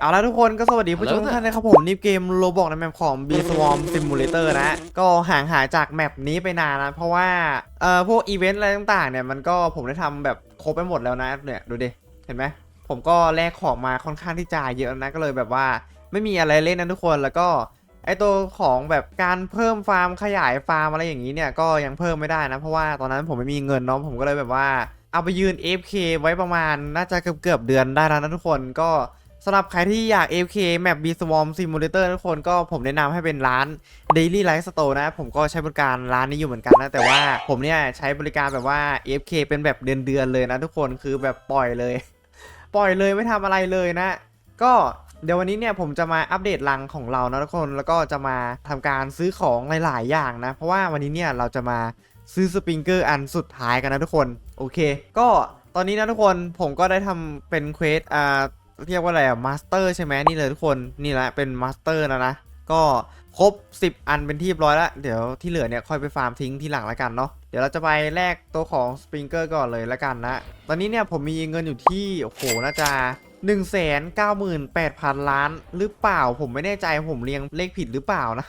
เอาละทุกคนก็สวัสดีผู้ชม Hello ทุกท่านนะครับผมนี่เกมโลบอกในแมปของ B Swarm Simulator นะ ก็ห่างหายจากแมปนี้ไปนานนะ เพราะว่าเอ่อพวกอีเวนต์อะไรต่างๆเนี่ยมันก็ผมได้ทำแบบครบไปหมดแล้วนะเนี่ยดูดิ เห็นไหมผมก็แลกของมาค่อนข้างที่จะเยอะนะก็เลยแบบว่าไม่มีอะไรเล่นนะทุกคนแล้วก็ไอตัวของแบบการเพิ่มฟาร์มขยายฟาร์มอะไรอย่างนี้เนี่ยก็ยังเพิ่มไม่ได้นะ เพราะว่าตอนนั้นผมไม่มีเงินเนาะผมก็เลยแบบว่าเอาไปยืน AFK ไว้ประมาณน่าจะเกือบเกือบๆเดือนได้แล้วนะทุกคนก็ สำหรับใครที่อยาก AFK แมป B Swarm Simulator ทุกคนก็ผมแนะนำให้เป็นร้าน Daily Life Store นะ ผมก็ใช้บริการร้านนี้อยู่เหมือนกันนะ แต่ว่าผมเนี่ยใช้บริการแบบว่า AFK เป็นแบบเดือนๆเลยนะทุกคนคือแบบปล่อยเลย ปล่อยเลยไม่ทำอะไรเลยนะ ก็เดี๋ยววันนี้เนี่ยผมจะมาอัปเดตรังของเรานะทุกคนแล้วก็จะมาทำการซื้อของหลาย ๆ อย่างนะ เพราะว่าวันนี้เนี่ยเราจะมาซื้อสปริงเกอร์อันสุดท้ายกันนะทุกคน โอเค ก็ตอนนี้นะทุกคนผมก็ได้ทำเป็นเควสอ่า เรียกว่าอะไรอะมาสเตอร์ใช่ไหมนี่เลยทุกคนนี่แหละเป็นมาสเตอร์แล้วนะก็ครบ 10 อันเป็นที่เรียบร้อยแล้ว เดี๋ยวที่เหลือเนี่ยค่อยไปฟาร์มทิ้งที่หลังแล้วกันเนาะเดี๋ยวเราจะไปแลกตัวของสปริงเกอร์ก่อนเลยแล้วกันนะตอนนี้เนี่ยผมมีเงินอยู่ที่โอ้โหน่าจะ1 9 8 0 0 0 ล้านหรือเปล่าผมไม่แน่ใจผมเรียงเลขผิดหรือเปล่านะ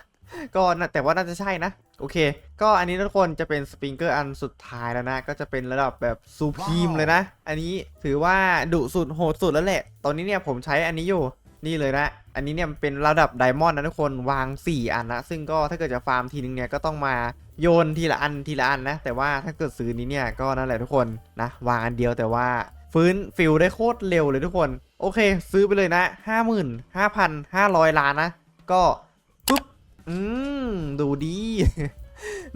ก็น่าแต่ว่าน่าจะใช่นะ โอเค ก็อันนี้ทุกคนจะเป็นสปริงเกอร์อันสุดท้ายแล้วนะ ก็จะเป็นระดับแบบซูพีมเลยนะ อันนี้ถือว่าดุสุดโหดสุดแล้วแหละ ตอนนี้เนี่ยผมใช้อันนี้อยู่นี่เลยนะ อันนี้เนี่ยเป็นระดับไดมอนด์นะทุกคนวาง 4 อันนะ ซึ่งก็ถ้าเกิดจะฟาร์มทีนึงเนี่ยก็ต้องมาโยนทีละอันทีละอันนะ แต่ว่าถ้าเกิดซื้อนี้เนี่ยก็นั่นแหละทุกคนนะ วางอันเดียวแต่ว่าฟื้นฟิลได้โคตรเร็วเลยทุกคน โอเค ซื้อไปเลยนะ 55,500 ล้านนะ ก็ปุ๊บ อืม ดูดี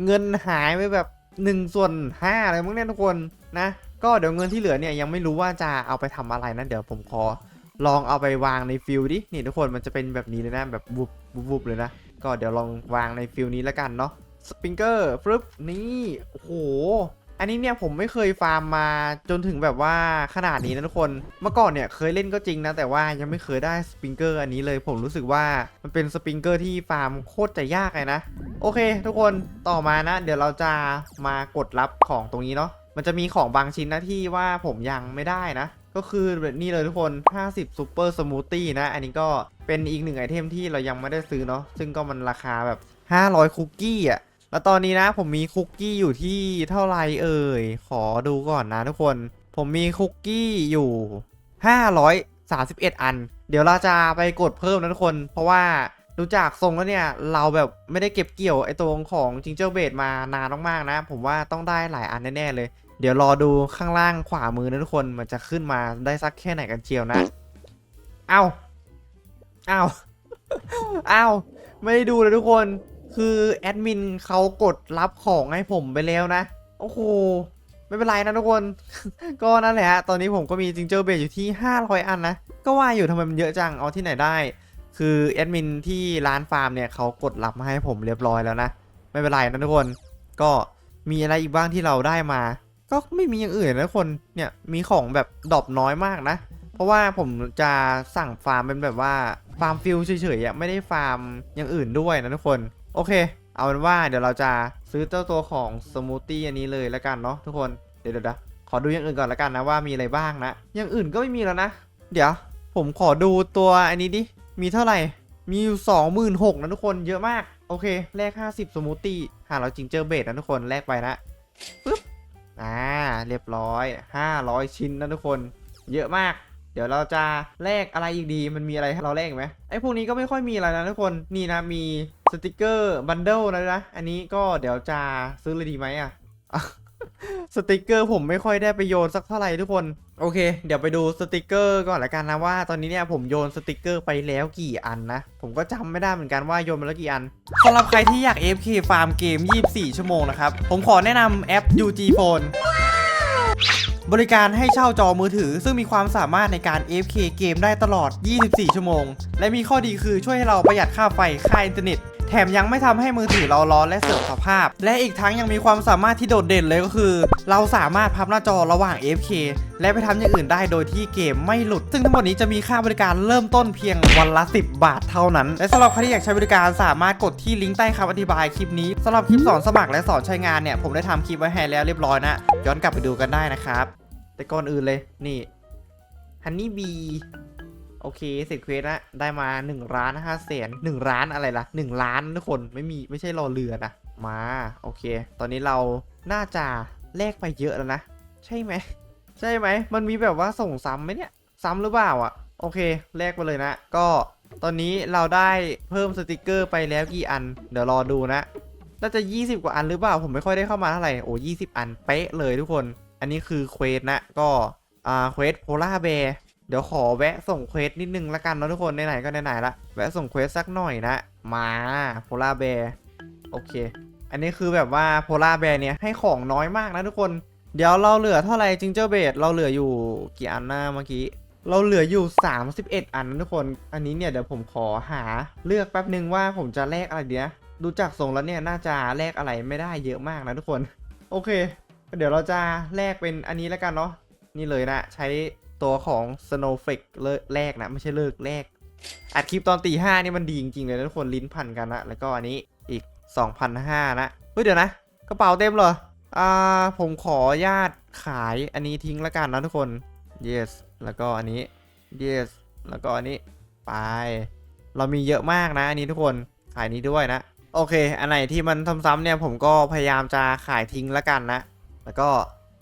เงินหายไปแบบหนึ่งส่วนห้าอะไรมั้งเนี่ยทุกคนนะ ก็เดี๋ยวเงินที่เหลือเนี่ยยังไม่รู้ว่าจะเอาไปทำอะไรนะ เดี๋ยวผมขอลองเอาไปวางในฟิลดิ นี่ทุกคนมันจะเป็นแบบนี้เลยนะ แบบบุบบุบเลยนะ ก็เดี๋ยวลองวางในฟิลนี้แล้วกันเนาะ สปริงเกอร์ฟึบนี่ โอ้โห อันนี้เนี่ยผมไม่เคยฟาร์มมาจนถึงแบบว่าขนาดนี้นะทุกคน เมื่อก่อนเนี่ยเคยเล่นก็จริงนะ แต่ว่ายังไม่เคยได้สปริงเกอร์อันนี้เลยผมรู้สึกว่ามันเป็นสปริงเกอร์ที่ฟาร์มโคตรจะยากเลยนะ โอเค ทุกคนต่อมานะ เดี๋ยวเราจะมากดรับของตรงนี้เนาะมันจะมีของบางชิ้นนะที่ว่าผมยังไม่ได้นะ ก็คือแบบนี้เลยทุกคน 50 Super Smoothie นะ อันนี้ก็เป็นอีกหนึ่งไอเทมที่เรายังไม่ได้ซื้อเนาะซึ่งก็มันราคาแบบ 500 คุกกี้อะ แล้วตอนนี้นะผมมีคุกกี้อยู่ที่เท่าไรเอ่ย ขอดูก่อนนะทุกคน ผมมีคุกกี้อยู่ 531 อัน เดี๋ยวเราจะไปกดเพิ่มนะทุกคน เพราะว่าดูจากทรงแล้วเนี่ย เราแบบไม่ได้เก็บเกี่ยวไอตัวของจิงเจอร์เบดมานานมากๆนะ ผมว่าต้องได้หลายอันแน่ๆเลย เดี๋ยวรอดูข้างล่างขวามือนะทุกคนมันจะขึ้นมาได้สักแค่ไหนกันเชียวนะเอ้าเอ้าเอ้าไม่ได้ดูเลยทุกคน คือแอดมินเขากดรับของให้ผมไปแล้วนะ โอ้โห ไม่เป็นไรนะทุกคน ก็นั่นแหละฮะ ตอนนี้ผมก็มีจิงเจอร์เบดอยู่ที่ 500 อันนะ ก็ว่าอยู่ทำไมมันเยอะจัง เอาที่ไหนได้ คือแอดมินที่ร้านฟาร์มเนี่ยเขากดรับมาให้ผมเรียบร้อยแล้วนะ ไม่เป็นไรนะทุกคน ก็มีอะไรอีกบ้างที่เราได้มา ก็ไม่มีอย่างอื่นนะทุกคน เนี่ยมีของแบบดรอปน้อยมากนะ เพราะว่าผมจะสั่งฟาร์มเป็นแบบว่าฟาร์มฟิลเฉยๆอะไม่ได้ฟาร์มอย่างอื่นด้วยนะทุกคน โอเค เอาเป็นว่าเดี๋ยวเราจะซื้อเจ้าตัวของสมูทตี้อันนี้เลยแล้วกันเนาะทุกคน เดี๋ยวเดี๋ยวขอดูอย่างอื่นก่อนแล้วกันนะว่ามีอะไรบ้างนะ อย่างอื่นก็ไม่มีแล้วนะ เดี๋ยว ผมขอดูตัวอันนี้ดิ มีเท่าไหร่ มีอยู่สองหมื่นหกนะทุกคน เยอะมาก โอเค แลกห้าสิบสมูทตี้หาเราจิงเจอเบดนะทุกคน แลกไปนะปึ๊บ อ่า เรียบร้อย500ชิ้นนะทุกคน เยอะมากเดี๋ยวเราจะแลกอะไรอีกดี มันมีอะไรให้เราแลกอีกไหมไอ้พวกนี้ก็ไม่ค่อยมีอะไรนะทุกคน นี่นะมี สติกเกอร์บันเดิลนะนะ อันนี้ก็เดี๋ยวจะซื้อเลยดีไหมอะ สติกเกอร์ผมไม่ค่อยได้ไปโยนสักเท่าไหร่ทุกคน โอเค เดี๋ยวไปดูสติกเกอร์ก่อนละกันนะว่าตอนนี้เนี่ยผมโยนสติกเกอร์ไปแล้วกี่อันนะ ผมก็จำไม่ได้เหมือนกันว่าโยนมาแล้วกี่อันสำหรับใครที่อยาก AFK ฟาร์มเกม 24 ชั่วโมงนะครับ ผมขอแนะนำแอป UG Phone บริการให้เช่าจอมือถือ ซึ่งมีความสามารถในการ AFK เกมได้ตลอด 24 ชั่วโมง และมีข้อดีคือช่วยให้เราประหยัดค่าไฟ ค่าอินเทอร์เน็ต แถมยังไม่ทำให้มือถือเราร้อนและเสื่อมสภาพ และอีกทั้งยังมีความสามารถที่โดดเด่นเลยก็คือ เราสามารถพับหน้าจอระหว่าง AFK และไปทำอย่างอื่นได้โดยที่เกมไม่หลุด ซึ่งทั้งหมดนี้จะมีค่าบริการเริ่มต้นเพียงวันละ 10 บาทเท่านั้น และสำหรับใครที่อยากใช้บริการสามารถกดที่ลิงก์ใต้คำอธิบายคลิปนี้สำหรับคลิปสอนสมัครและสอนใช้งานเนี่ยผมได้ทำคลิปไว้ให้แล้วเรียบร้อยนะย้อนกลับไปดูกันได้นะครับแต่ก่อนอื่นเลยนี่ฮันนี่บี โอเคเสร็จเควสละได้มา1ล้านห้าแสนหนึ่งล้านอะไรล่ะ1ล้านทุกคนไม่มีไม่ใช่รอเรือนะมาโอเค ตอนนี้เราน่าจะแลกไปเยอะแล้วนะ ใช่ไหมใช่ไหมมันมีแบบว่าส่งซ้ำไหมเนี่ยซ้ำหรือเปล่าอะโอเคแลกไปเลยนะ ก็ตอนนี้เราได้เพิ่มสติกเกอร์ไปแล้วกี่อัน เดี๋ยวรอดูนะน่าจะ 20 กว่าอันหรือเปล่าผมไม่ค่อยได้เข้ามาเท่าไหร่โอ้20อันเป๊ะเลยทุกคน อันนี้คือเควสนะก็อ่าเควสโพล่าแบร์ เดี๋ยวขอแวะส่งเควสนิดนึงละกันเนาะทุกคนไหนๆก็ไหนๆละแวะส่งเควสสักหน่อยนะ มาโพล่าแบร์โอเค อันนี้คือแบบว่าโพล่าแบร์เนี่ยให้ของน้อยมากนะทุกคน เดี๋ยวเราเหลือเท่าไหร่จิงเจอร์เบดเราเหลืออยู่กี่อันหน้าเมื่อกี้ เราเหลืออยู่ 31 อันนะทุกคน อันนี้เนี่ยเดี๋ยวผมขอหาเลือกแป๊บนึงว่าผมจะแลกอะไรเดียดูจากทรงแล้วเนี่ยน่าจะแลกอะไรไม่ได้เยอะมากนะทุกคน โอเค เดี๋ยวเราจะแลกเป็นอันนี้แล้วกันเนาะนี่เลยนะใช้ ตัวของ Snowflake เลิกแลกนะ ไม่ใช่เลิกแลกอัดคลิปตอนตีห้านี่มันดีจริงๆเลยนะทุกคนลิ้นพันกันนะ แล้วก็อันนี้อีก 2,500นะ เฮ้ย เดี๋ยวนะ กระเป๋าเต็มเหรอ อ่า ผมขอญาตขายอันนี้ทิ้งล้วกันนะทุกคน yes แล้วก็อันนี้ yes แล้วก็อันนี้ไป เรามีเยอะมากนะอันนี้ทุกคนขายนี้ด้วยนะ โอเค อันไหนที่มันซ้ำๆเนี่ยผมก็พยายามจะขายทิ้งล้วกันนะ แล้วก็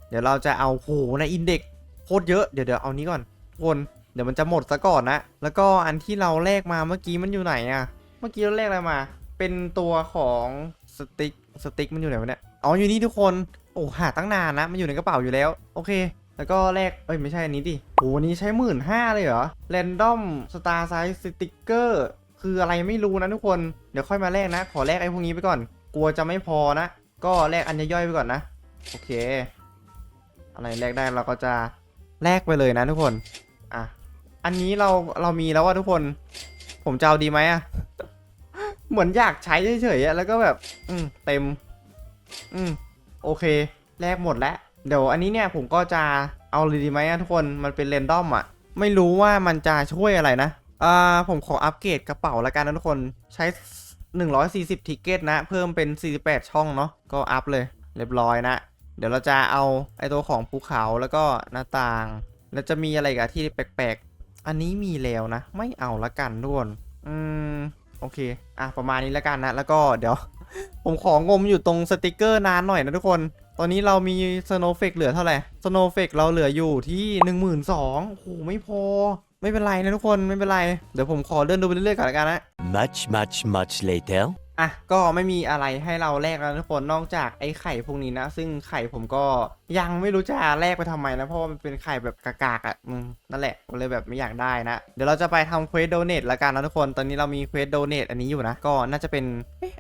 เดี๋ยวเราจะเอาโหในอินเด็ก โคตรเยอะ เดี๋ยวเดี๋ยวเอานี้ก่อนทุกคนเดี๋ยวมันจะหมดซะก่อนนะ แล้วก็อันที่เราแลกมาเมื่อกี้มันอยู่ไหนอะเมื่อกี้เราแลกอะไรมา เป็นตัวของสติ๊ก สติ๊กมันอยู่ไหนวะเนี่ย อ๋ออยู่นี่ทุกคน โอ้หาตั้งนานนะ มันอยู่ในกระเป๋าอยู่แล้ว โอเค แล้วก็แลก เอ้ยไม่ใช่อันนี้ดิโอ้วันนี้ใช้หมื่นห้าเลยเหรอแรนดอมสตาร์ไซส์สติ๊กเกอร์คืออะไรไม่รู้นะทุกคน เดี๋ยวค่อยมาแลกนะ ขอแลกไอ้พวกนี้ไปก่อน กลัวจะไม่พอนะ ก็แลกอันย่อยๆไปก่อนนะ โอเค อะไรแลกได้เราก็จะ แลกไปเลยนะทุกคน อะ อันนี้เราเรามีแล้วว่าทุกคน ผมจะเอาดีไหมอะเหมือนอยากใช้เฉยๆแล้วก็แบบ อืมเต็ม อืมโอเค แลกหมดแล้ว เดี๋ยวอันนี้เนี่ยผมก็จะเอาเลยดีไหมอะทุกคน มันเป็นเรนดอมอะไม่รู้ว่ามันจะช่วยอะไรนะ อ่า ผมขออัปเกรดกระเป๋าละกันนะทุกคน ใช้ 140 ทิกเก็ตนะ เพิ่มเป็น 48 ช่องเนาะ ก็อัพเลย เรียบร้อยนะ เดี๋ยวเราจะเอาไอตัวของภูเขาแล้วก็หน้าต่าง แล้วจะมีอะไรกับที่แปลกๆ อันนี้มีแล้วนะ ไม่เอาละกันทุกคนอืมโอเค อะประมาณนี้ละกันนะ แล้วก็เดี๋ยว ผมของมอยู่ตรงสติกเกอร์นานหน่อยนะทุกคน ตอนนี้เรามีสโนเฟกเหลือเท่าไหร่สโนเฟกเราเหลืออยู่ที่1 2 0 0 0โอ้โหไม่พอ ไม่เป็นไรนะทุกคนไม่เป็นไร เดี๋ยวผมขอเดินดูไปเรื่อยๆก่อนละกันนะ Much, much, much later. อะก็ไม่มีอะไรให้เราแลกแล้วทุกคนนอกจากไอ้ไข่พวกนี้นะ ซึ่งไข่ผมก็ ยังไม่รู้จะแลกไปทำไมนะ เพราะว่ามันเป็นไข่แบบกากๆอะอืมนั่นแหละก็เลยแบบไม่อยากได้นะ เดี๋ยวเราจะไปทำเควสโดเนทละกันนะทุกคนตอนนี้เรามีเควสโดเนทอันนี้อยู่นะ ก็น่าจะเป็น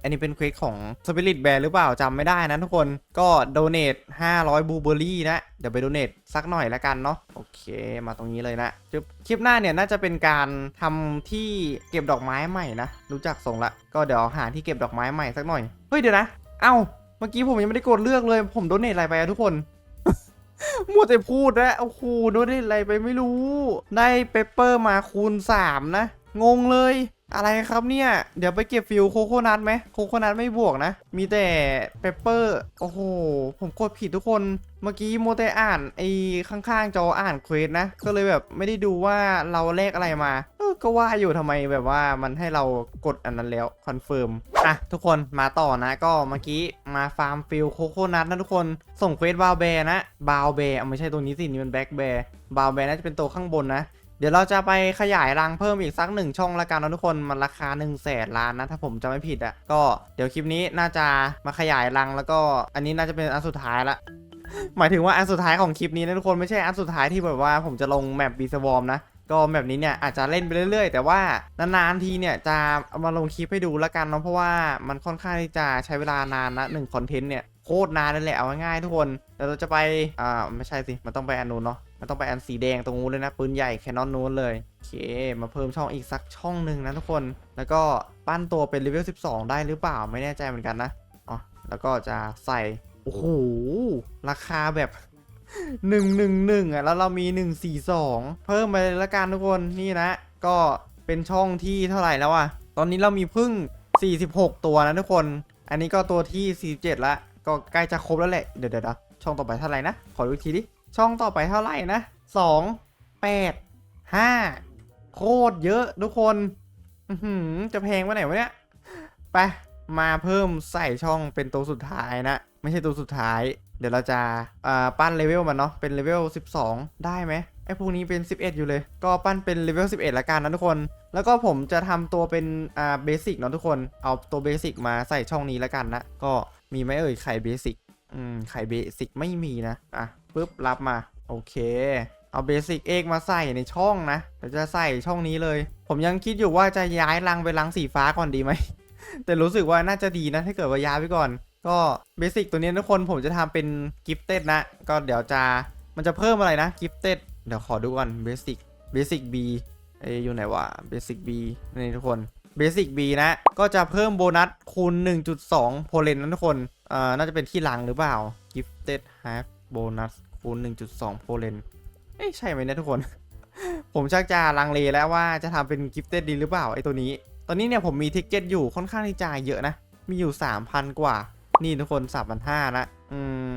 อันนี้เป็นเควสของสปิริตแบร์หรือเปล่าจำไม่ได้นะทุกคนก็โดเนท500บูเบอรี่นะ เดี๋ยวไปโดเนทสักหน่อยละกันเนาะโอเคมาตรงนี้เลยนะจึ๊บคลิปหน้าเนี่ยน่าจะเป็นการทำที่เก็บดอกไม้ใหม่นะรู้จักทรงละก็เดี๋ยวหาที่เก็บดอกไม้ใหม่สักหน่อยเฮ้ยเดี๋ยวนะ เอ้าเมื่อกี้ผมยังไม่ได้กดเลือกเลย ผมโดเนทอะไรไปอะทุกคน มัวแต่พูดนะโอ้โหโดเนทอะไรไปไม่รู้ ได้เปเปอร์มาคูณ 3 นะ งงเลย อะไรครับเนี่ย เดี๋ยวไปเก็บฟิลโคโคนัทไหมโคโคนัทไม่บวกนะ มีแต่เปปเปอร์ โอ้โห ผมกดผิดทุกคน เมื่อกี้โมวแต่อ่านไอ้ข้างๆจออ่านเควสนะ ก็เลยแบบไม่ได้ดูว่าเราแลกอะไรมาเออก็ว่าอยู่ทำไมแบบว่ามันให้เรากดอันนั้นแล้วคอนเฟิร์ม อะ ทุกคนมาต่อนะ ก็เมื่อกี้มาฟาร์มฟิลโคโคนัทนะทุกคน ส่งเควสบาวแบร์นะ บาวแบร์ไม่ใช่ตัวนี้สิ นี่มันแบ็กแบร์บาวแบร์น่าจะเป็นตัวข้างบนนะ เดี๋ยวเราจะไปขยายรังเพิ่มอีกสักหนึ่งช่องละกันนะทุกคนมันราคา1นึ่งแสนล้านนะถ้าผมจะไม่ผิดอะ่ะก็เดี๋ยวคลิปนี้น่าจะมาขยายรังแล้วก็อันนี้น่าจะเป็นอันสุดท้ายละหมายถึงว่าอันสุดท้ายของคลิปนี้นะทุกคนไม่ใช่อันสุดท้ายที่แบบว่าผมจะลงแมปบีสวอมนะก็แบบนี้เนี่ยอาจจะเล่นไปเรื่อยๆ แต่ว่านานๆทีเนี่ยจะามาลงคลิปให้ดูล้วกันเนาะเพราะว่ามันค่อนข้างที่จะใช้เวลานานนะหนึ่งคอนเทนต์เนี่ยโคตรนานเลยแหละเอาง่ายๆทุกคนเดี๋ยวเราจะไปอ่าไม่ใช่สิมันต้องไปอนนู้นเนาะ มันต้องไปอันสีแดงตรงนู้นเลยนะปืนใหญ่แคนนอนนู้นเลยโอเค มาเพิ่มช่องอีกสักช่องหนึ่งนะทุกคน แล้วก็ปั้นตัวเป็นเลเวล12 ได้หรือเปล่าไม่แน่ใจเหมือนกันนะอ๋อแล้วก็จะใส่โอ้โหราคาแบบหนึ่งหนึ่งหนึ่งอะแล้วเรามีหนึ่งสี่สองเพิ่มไปเลยละกันทุกคนนี่นะ ก็เป็นช่องที่เท่าไหร่แล้วอะ ตอนนี้เรามีพึ่ง 46 ตัวนะทุกคน อันนี้ก็ตัวที่ 47 ละ ก็ใกล้จะครบแล้วแหละ เดี๋ยวเดี๋ยวนะช่องต่อไปเท่าไหร่นะ ขอดูอีกทีดิ ช่องต่อไปเท่าไหร่นะ2 8 5โคตรเยอะทุกคนหืจะแพงไปไหนวะเนี่ยไปมาเพิ่มใส่ช่องเป็นตัวสุดท้ายนะ ไม่ใช่ตัวสุดท้าย เดี๋ยวเราจะาปั้นเลเวลมันเนาะเป็นเลเวล 12 ได้ไหมไอ้พวกนี้เป็น 11 อยู่เลย ก็ปั้นเป็นเลเวล 11 ละกันนะทุกคน แล้วก็ผมจะทำตัวเป็นอ่าเบสิกเนาะทุกคน เอาตัวเบสิกมาใส่ช่องนี้ละกันนะ ก็มีไหมเอ่ยไข่เบสิก อืม ไข่เบสิกไม่มีนะ อะปุ๊บ รับมา โอเค เอาเบสิกเอกมาใส่ในช่องนะเดี๋ยวจะใส่ช่องนี้เลย ผมยังคิดอยู่ว่าจะย้ายรังไปรังสีฟ้าก่อนดีไหม แต่รู้สึกว่าน่าจะดีนะ ถ้าเกิดว่าย้ายไปก่อน ก็เบสิกตัวนี้ทุกคนผมจะทำเป็นกิฟเต็ดนะ ก็เดี๋ยวจะมันจะเพิ่มอะไรนะกิฟเต็ดเดี๋ยวขอดูก่อนเบสิกเบสิก B เออยู่ไหนวะเบสิก B นี่ทุกคนเบสิก B นะ ก็จะเพิ่มโบนัสคูณ 1.2 โพเลนนะทุกคน อ่อน่าจะเป็นที่ลังหรือเปล่า gifted half bonus คูณ1.2 โพเลนเอ้ยใช่ไหมเนี่ยทุกคน ผมชักจะลังเลแล้วว่าจะทำเป็น gifted ดีหรือเปล่าไอ้ตัวนี้ ตอนนี้เนี่ยผมมีทิกเก็ตอยู่ค่อนข้างที่จะเยอะนะ มีอยู่ 3,000 กว่า นี่ทุกคน3,500นะอืม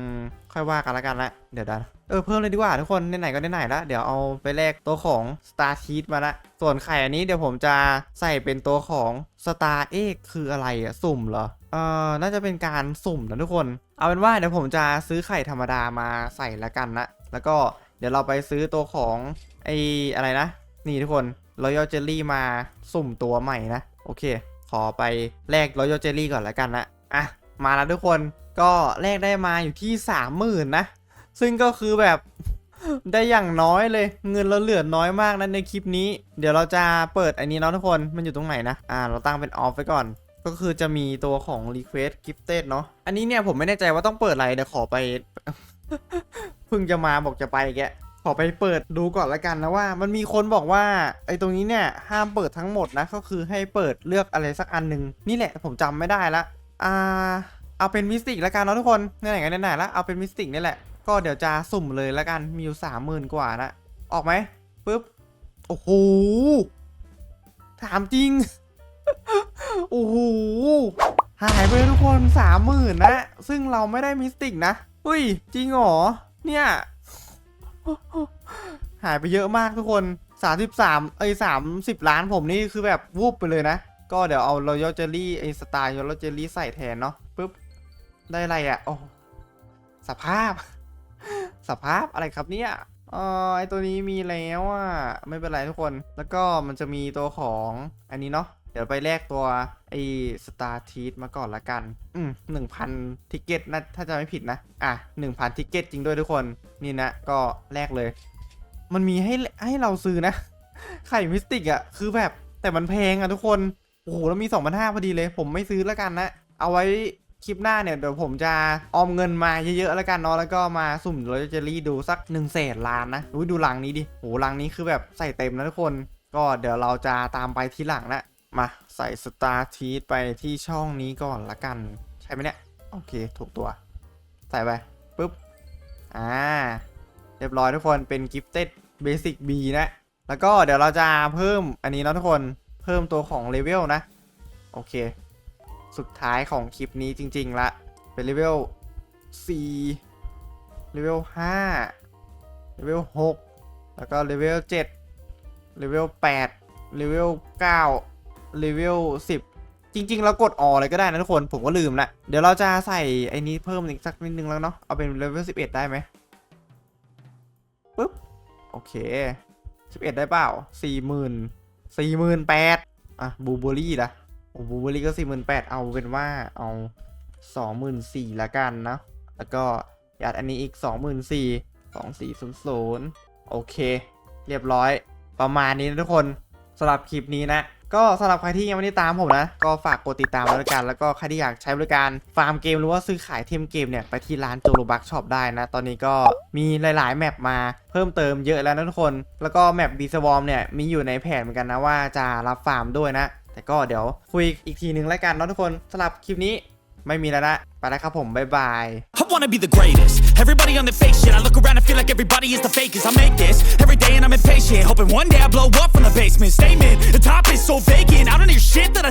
ค่อยว่ากันละกันละเดี๋ยวดันเออเพิ่มเลยดีกว่าทุกคนไหนๆก็ไหนๆละเดี๋ยวเอาไปแลกตัวของ Star t e a t มาละส่วนไข่อันนี้เดี๋ยวผมจะใส่เป็นตัวของ Star Egg คืออะไรอะสุ่มเหรอเออน่าจะเป็นการสุ่มนะทุกคน เอาเป็นว่าเดี๋ยวผมจะซื้อไข่ธรรมดามาใส่ละกันนะแล้วก็เดี๋ยวเราไปซื้อตัวของไออะไรนะ นี่ทุกคน Royal Jelly มาสุ่มตัวใหม่นะ โอเค ขอไปแลก Royal Jelly ก่อนละกันนะอะมาแล้วทุกคน ก็แลกได้มาอยู่ที่30,000นนะ ซึ่งก็คือแบบได้อย่างน้อยเลย เงินเราเหลือน้อยมากนะในคลิปนี้ เดี๋ยวเราจะเปิดอันนี้เนาะทุกคนมันอยู่ตรงไหนนะ อ่า เราตั้งเป็นออฟไว้ก่อน ก็คือจะมีตัวของ Request Gifted เนาะอันนี้เนี่ยผมไม่แน่ใจว่าต้องเปิดอะไรเดี๋ยวขอไปเพิ่งจะมาบอกจะไปแกขอไปเปิดดูก่อนละกันนะว่า มันมีคนบอกว่าไอ้ตรงนี้เนี่ยห้ามเปิดทั้งหมดนะก็คือให้เปิดเลือกอะไรสักอันหนึ่งนี่แหละผมจำไม่ได้ละอ่า เอาเป็นมิสติกและกันเนาะทุกคนไหนๆกันไหนๆละเอาเป็นมิสติกนี่แหละก็เดี๋ยวจะสุ่มเลยและกันมีอยู่สามหมื่นกว่านะออกไหมปุ๊บโอ้โหถามจริงโอ้โหหายไปทุกคนสามหมื่นนะซึ่งเราไม่ได้มิสติกนะเฮ้ย จริงเหรอเนี่ยหายไปเยอะมากทุกคน 33เอ้ย30 ล้านผมนี่คือแบบวูบไปเลยนะ ก็เดี๋ยวเอา Royal Jelly ไอ้สไตล์ Royal Jelly ใส่แทนเนาะปุ๊บ ได้อะไรอะ่ะ โอ้ สภาพ สภาพอะไรครับเนี่ยเออไอตัวนี้มีแล้วอะ ไม่เป็นไรทุกคน แล้วก็มันจะมีตัวของอันนี้เนาะ เดี๋ยวไปแลกตัวไอ้สตาร์ทีมาก่อนละกัน อืมหนึ่งพันทิกเก็ตนะถ้าจะไม่ผิดนะ อะหนึ่งพันทิกเก็ตจริงด้วยทุกคน นี่นะ ก็แลกเลย มันมีให้ให้เราซื้อนะ ไข่มิสติกอะคือแบบแต่มันแพงอะทุกคน โอ้โห แล้วมี 2 5 0 0พอดีเลย ผมไม่ซื้อแล้วกันนะ เอาไว้ คลิปหน้าเนี่ยเดี๋ยวผมจะออมเงินมาเยอะๆแล้วกันเนาะแล้วก็มาสุ่มโรยเจลลี่ดูสัก1นึ่งแสนล้านนะอุ๊ยดูลังนี้ดิโหลังนี้คือแบบใส่เต็มนะทุกคน ก็เดี๋ยวเราจะตามไปทีหลังนะมาใส่สตาร์ทีไปที่ช่องนี้ก่อนละกัน ใช่ไหมเนี่ย โอเคถูกตัว ใส่ไปปุ๊บอ่าเรียบร้อยทุกคนเป็น Gifted Basic B นะ แล้วก็เดี๋ยวเราจะเพิ่มอันนี้นะทุกคนเพิ่มตัวของเลเวลนะ โอเค สุดท้ายของคลิปนี้จริง ๆ ละ เป็นเลเวล4เลเวล5เลเวล6แล้วก็เลเวล7เลเวล8เลเวล9เลเวล10 จริง ๆ เรากดออเลยก็ได้นะทุกคนผมก็ลืมละ เดี๋ยวเราจะใส่ไอ้นี้เพิ่มอีกสักนิดนึงแล้วเนาะเอาเป็นเลเวล11 ได้ไหมปึ๊บ โอเค 11 ได้เปล่า 40,000 48,000อะบูเบอรี่ละ โอ้บูเบอรี่ก็48,000เอาเป็นว่าเอา24,000ละกันนะ แล้วก็ยัดอันนี้อีก24,000 2400โอเค เรียบร้อย ประมาณนี้นะทุกคนสำหรับคลิปนี้นะ ก็สำหรับใครที่ยังไม่ได้ตามผมนะ ก็ฝากกดติดตามไว้ด้วยกัน แล้วก็ใครที่อยากใช้บริการฟาร์มเกมหรือว่าซื้อขายเทมเกมเนี่ย ไปที่ร้านโจโลบักช็อปได้นะ ตอนนี้ก็มีหลายๆ แมปมาเพิ่มเติมเยอะแล้วนะทุกคน แล้วก็แมปบีสวอมเนี่ยมีอยู่ในแผนเหมือนกันนะว่าจะรับฟาร์มด้วยนะ แต่ก็เดี๋ยวคุยอีกทีหนึ่งแล้วกันเนาะทุกคนสำหรับคลิปนี้ไม่มีแล้วนะ ไปแล้วครับผม บ๊ายบาย I wanna be the greatest. Everybody on the fake shit. I look around and feel like everybody is the fakest. I make this every day and I'm impatient. Hoping one day I blow up from the basement. Statement, the top is so vacant. I don't hear shit that I